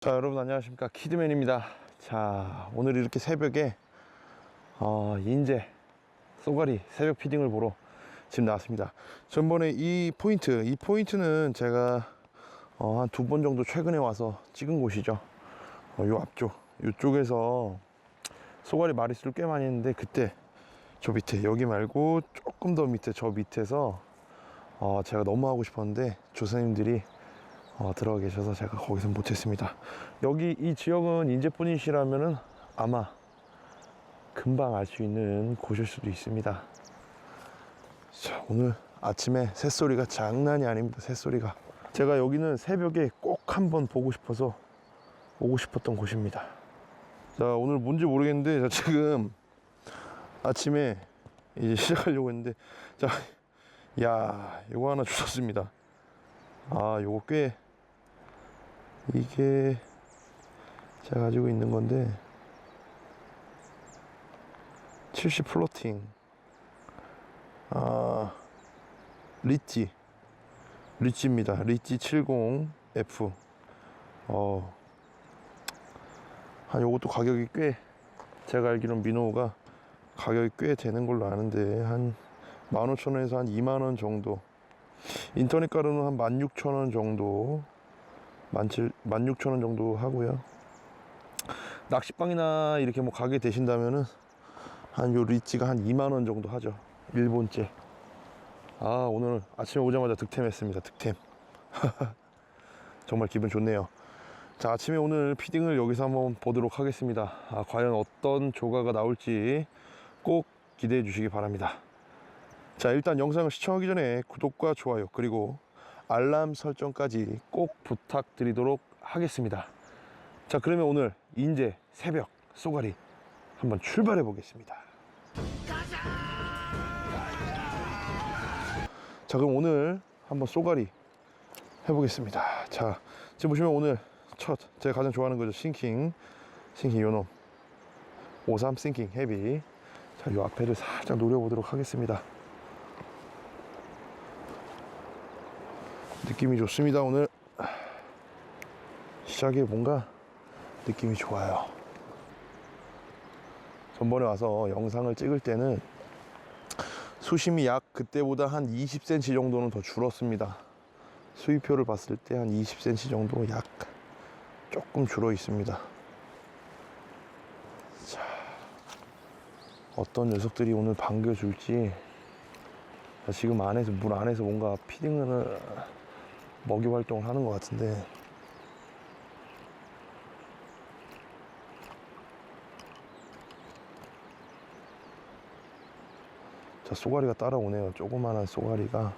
자 여러분 안녕하십니까? 키드맨입니다. 자 오늘 이렇게 새벽에 어, 인제 쏘가리 새벽 피딩을 보러 지금 나왔습니다. 전번에 이 포인트 이 포인트는 제가 어, 한 두 번 정도 최근에 와서 찍은 곳이죠. 어, 요 앞쪽 요쪽에서 쏘가리 마리수를 꽤 많이 했는데 그때 저 밑에 여기 말고 조금 더 밑에 저 밑에서 어, 제가 너무 하고 싶었는데 조사님들이 어, 들어가 계셔서 제가 거기서 못했습니다. 여기 이 지역은 인제분이시라면은 아마 금방 알 수 있는 곳일 수도 있습니다. 자, 오늘 아침에 새소리가 장난이 아닙니다. 새소리가. 제가 여기는 새벽에 꼭 한번 보고 싶어서 오고 싶었던 곳입니다. 자, 오늘 뭔지 모르겠는데, 자, 지금 아침에 이제 시작하려고 했는데, 자, 야, 이거 하나 주셨습니다. 아, 요거 꽤 이게 제가 가지고 있는 건데 70 플로팅. 아 리찌. 리찌입니다. 리찌 70F 어, 한 요것도 가격이 꽤 제가 알기로는 미노우가 가격이 꽤 되는 걸로 아는데 한 15,000원에서 한 2만원 정도. 인터넷 가로는 한 16,000원 정도 16,000원 정도 하고요. 낚시방이나 이렇게 뭐 가게 되신다면은 한 요 리치가 한 2만 원 정도 하죠. 일본째. 아, 오늘 아침에 오자마자 득템했습니다. 득템. 정말 기분 좋네요. 자, 아침에 오늘 피딩을 여기서 한번 보도록 하겠습니다. 아, 과연 어떤 조가가 나올지 꼭 기대해 주시기 바랍니다. 자, 일단 영상을 시청하기 전에 구독과 좋아요, 그리고 알람 설정까지 꼭 부탁드리도록 하겠습니다. 자, 그러면 오늘 인제 새벽 쏘가리 한번 출발해 보겠습니다. 자, 그럼 오늘 한번 쏘가리 해보겠습니다. 자, 지금 보시면 오늘 첫 제가 가장 좋아하는 거죠. 싱킹, 싱킹 요놈 53 싱킹 헤비. 자, 요 앞에를 살짝 노려보도록 하겠습니다. 느낌이 좋습니다 오늘. 시작에 뭔가 느낌이 좋아요. 전번에 와서 영상을 찍을 때는 수심이 약 그때보다 한 20cm 정도는 더 줄었습니다. 수위표를 봤을 때 한 20cm 정도 약 조금 줄어 있습니다. 자 어떤 녀석들이 오늘 반겨줄지. 자, 지금 안에서 물 안에서 뭔가 피딩을 먹이 활동을 하는 것 같은데. 자 쏘가리가 따라오네요. 조그마한 쏘가리가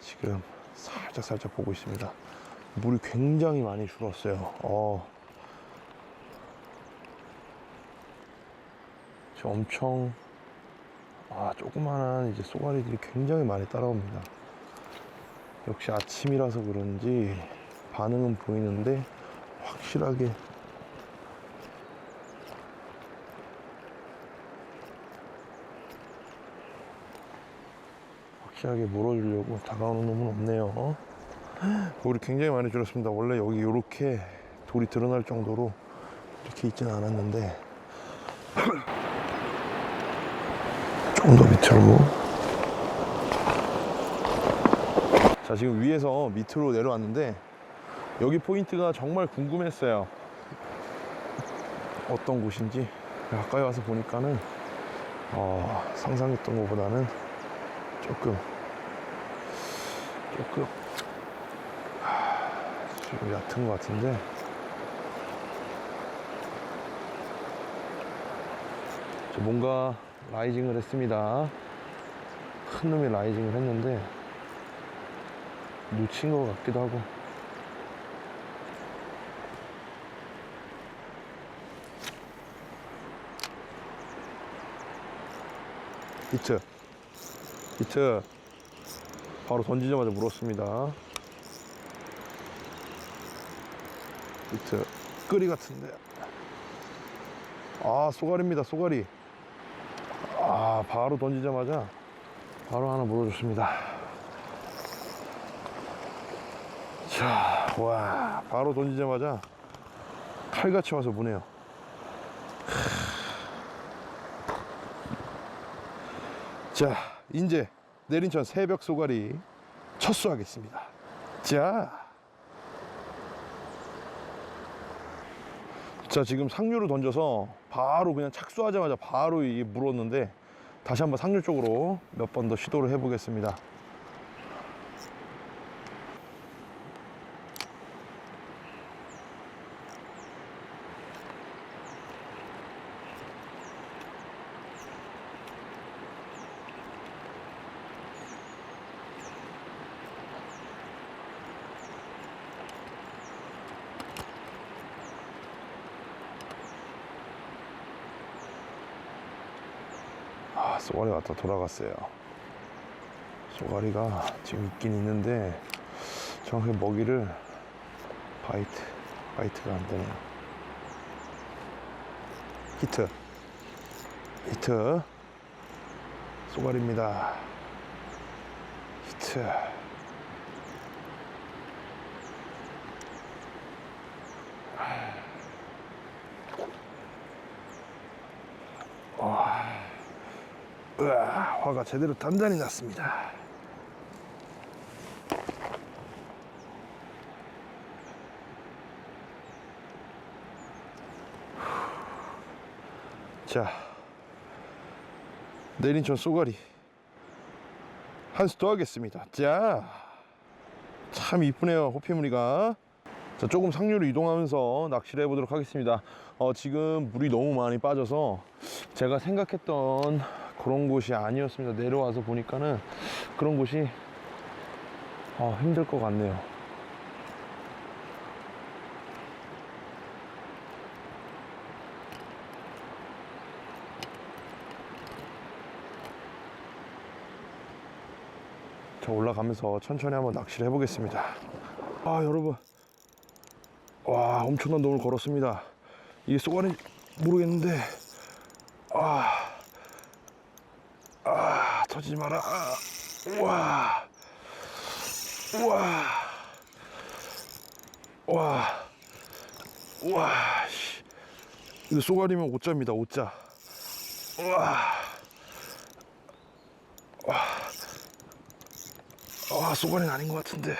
지금 살짝 살짝 보고 있습니다. 물이 굉장히 많이 줄었어요. 어. 엄청 아 조그마한 이제 쏘가리들이 굉장히 많이 따라옵니다 역시 아침이라서 그런지 반응은 보이는데 확실하게 확실하게 물어주려고 다가오는 놈은 없네요. 물이 굉장히 많이 줄었습니다. 원래 여기 이렇게 돌이 드러날 정도로 이렇게 있지는 않았는데 조금 더 밑으로 자 지금 위에서 밑으로 내려왔는데 여기 포인트가 정말 궁금했어요. 어떤 곳인지 가까이 와서 보니까는 어, 상상했던 것보다는 조금 조금 하, 좀 얕은 것 같은데. 저 뭔가 라이징을 했습니다. 큰 놈이 라이징을 했는데 놓친 것 같기도 하고. 히트. 히트. 바로 던지자마자 물었습니다. 히트. 끄리 같은데. 아 쏘가리입니다 쏘가리. 아 바로 던지자마자 바로 하나 물어줬습니다 자, 와, 바로 던지자마자 칼같이 와서 무네요. 자, 이제 내린천 새벽 소가리 첫수하겠습니다. 자. 자, 지금 상류로 던져서 바로 그냥 착수하자마자 바로 이 물었는데 다시 한번 상류 쪽으로 몇 번 더 시도를 해보겠습니다. 쏘가리 왔다 돌아갔어요. 쏘가리가 지금 있긴 있는데 정확하게 먹이를 바이트, 바이트가 안 되네요. 히트, 히트, 쏘가리입니다. 히트. 으아, 화가 제대로 단단히 났습니다. 자, 내린천 쏘가리 한 수 더 하겠습니다. 자, 참 이쁘네요, 호피무늬가. 자, 조금 상류로 이동하면서 낚시를 해보도록 하겠습니다. 어, 지금 물이 너무 많이 빠져서 제가 생각했던 그런 곳이 아니었습니다. 내려와서 보니까는 그런 곳이 어, 힘들 것 같네요. 자, 올라가면서 천천히 한번 낚시를 해보겠습니다. 아, 여러분. 와, 엄청난 놈을 걸었습니다. 이게 쏘가리 모르겠는데, 아, 아, 터지지 마라. 아, 우와, 우와, 와, 우와, 씨. 근데 쏘가리면 오자입니다, 오자. 우와, 와, 쏘가리는 아닌 것 같은데.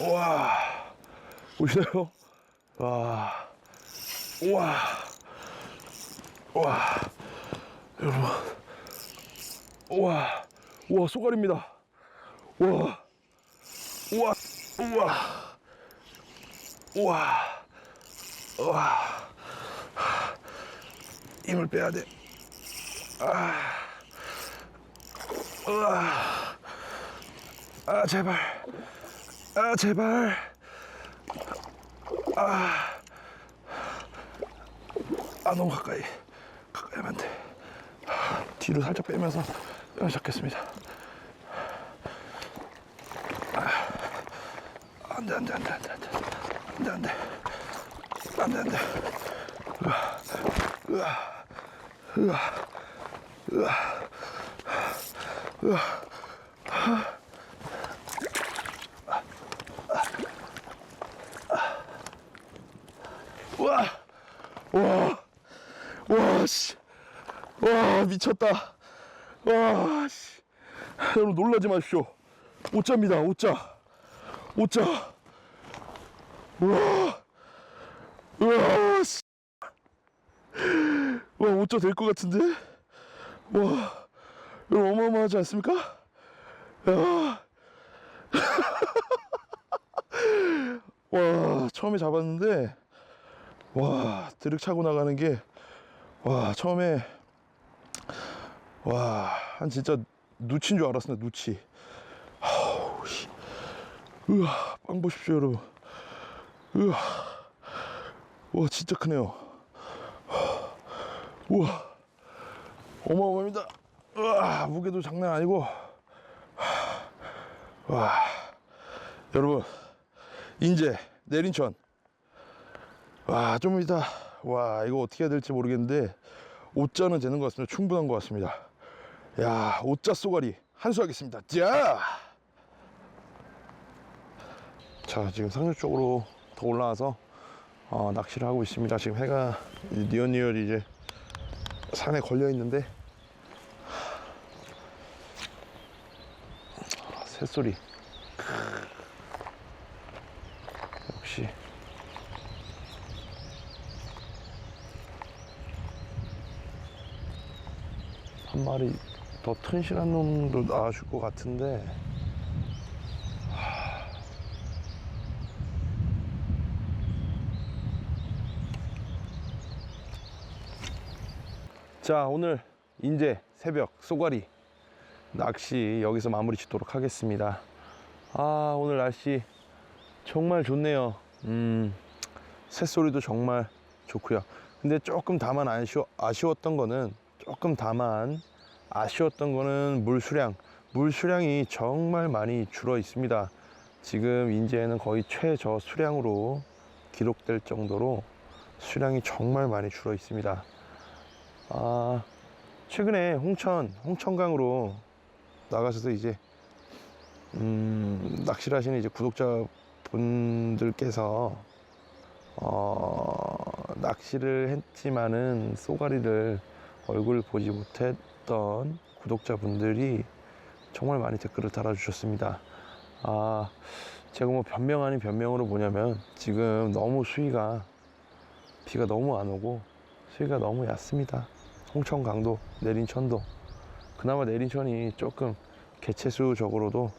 와, 보시나요? 와, 우와, 와, 여러분, 우와, 우와, 쏘가리입니다. 우와, 우와, 우와, 우와, 우와, 힘을 빼야 돼. 아, 우와, 아, 제발. 아 제발. 아, 아 너무 가까이 가까이 하면 안돼 뒤로 살짝 빼면서 뼈 잡겠습니다. 아, 안돼 안돼 안돼 안돼 안돼 안돼 안돼 안돼. 안돼 으아 으아 으아 으아. 으아. 와, 와, 와, 씨, 와, 미쳤다. 와, 씨. 여러분 놀라지 마십시오. 오자입니다, 오자. 오자. 와, 와, 씨. 와, 오자 될 것 같은데? 와, 여러분 어마어마하지 않습니까? 야. 와, 처음에 잡았는데, 와 드륵 차고 나가는 게 와 처음에 와한 진짜 누치인 줄 알았습니다 누치. 씨. 으아 빵 보십시오 여러분. 으아. 와 진짜 크네요. 우와. 어마어마합니다. 으아 무게도 장난 아니고. 와. 여러분 인제 내린천. 와, 좀 이따, 와, 이거 어떻게 해야 될지 모르겠는데, 5자는 되는 것 같습니다. 충분한 것 같습니다. 야, 5자 쏘가리, 한수 하겠습니다. 자! 자, 지금 상류 쪽으로 더 올라와서 어, 낚시를 하고 있습니다. 지금 해가 니얼니얼 이제 산에 걸려 있는데 아, 새소리 한 마리 더 튼실한 놈도 나와줄 것 같은데. 자 오늘 인제 새벽 쏘가리 낚시 여기서 마무리 짓도록 하겠습니다. 아 오늘 날씨 정말 좋네요. 음 새소리도 정말 좋고요. 근데 조금 다만 아쉬워, 아쉬웠던 거는 조금 다만 아쉬웠던 거는 물 수량. 물 수량이 정말 많이 줄어 있습니다. 지금 인제는 거의 최저 수량으로 기록될 정도로 수량이 정말 많이 줄어 있습니다. 아, 최근에 홍천, 홍천강으로 나가셔서 이제, 음, 낚시를 하시는 이제 구독자 분들께서, 어, 낚시를 했지만은 쏘가리를 얼굴 보지 못했던 구독자 분들이 정말 많이 댓글을 달아주셨습니다. 아, 제가 뭐 변명 아닌 변명으로 뭐냐면 지금 너무 수위가 비가 너무 안 오고 수위가 너무 얕습니다. 홍천 강도, 내린 천도. 그나마 내린 천이 조금 개체수적으로도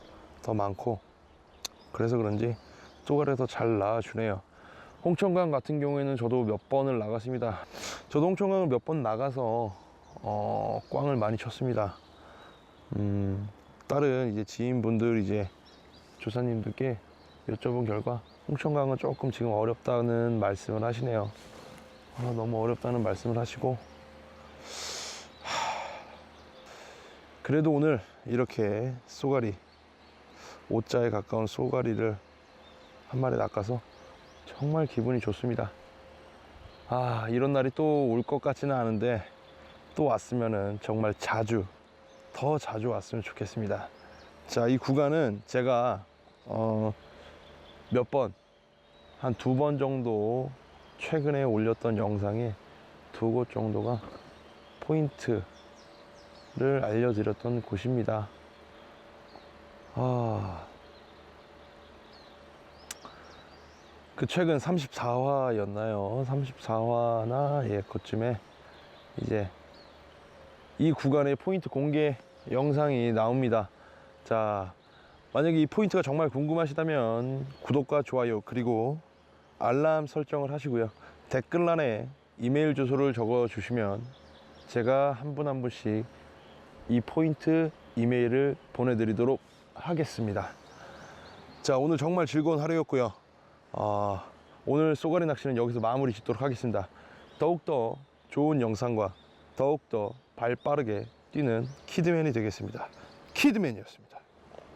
더 많고 그래서 그런지 더잘 나와주네요. 홍천강 같은 경우에는 저도 몇 번을 나갔습니다. 저도 홍천강을 몇 번 나가서 어, 꽝을 많이 쳤습니다. 음, 다른 이제 지인분들 이제 조사님들께 여쭤본 결과 홍천강은 조금 지금 어렵다는 말씀을 하시네요. 아, 너무 어렵다는 말씀을 하시고 그래도 오늘 이렇게 쏘가리 오자에 가까운 쏘가리를 한 마리 낚아서 정말 기분이 좋습니다. 아 이런 날이 또 올 것 같지는 않은데 또 왔으면은 정말 자주 더 자주 왔으면 좋겠습니다. 자 이 구간은 제가 어, 몇 번 한 두 번 정도 최근에 올렸던 영상에 두 곳 정도가 포인트를 알려드렸던 곳입니다. 아, 그 최근 34화였나요? 34화나 예, 그쯤에 이제 이 구간의 포인트 공개 영상이 나옵니다. 자, 만약에 이 포인트가 정말 궁금하시다면 구독과 좋아요 그리고 알람 설정을 하시고요. 댓글란에 이메일 주소를 적어 주시면 제가 한 분한 분씩 이 포인트 이메일을 보내드리도록 하겠습니다. 자, 오늘 정말 즐거운 하루였고요. 아, 오늘 쏘가리 낚시는 여기서 마무리 짓도록 하겠습니다. 더욱더 좋은 영상과 더욱더 발 빠르게 뛰는 키드맨이 되겠습니다. 키드맨이었습니다.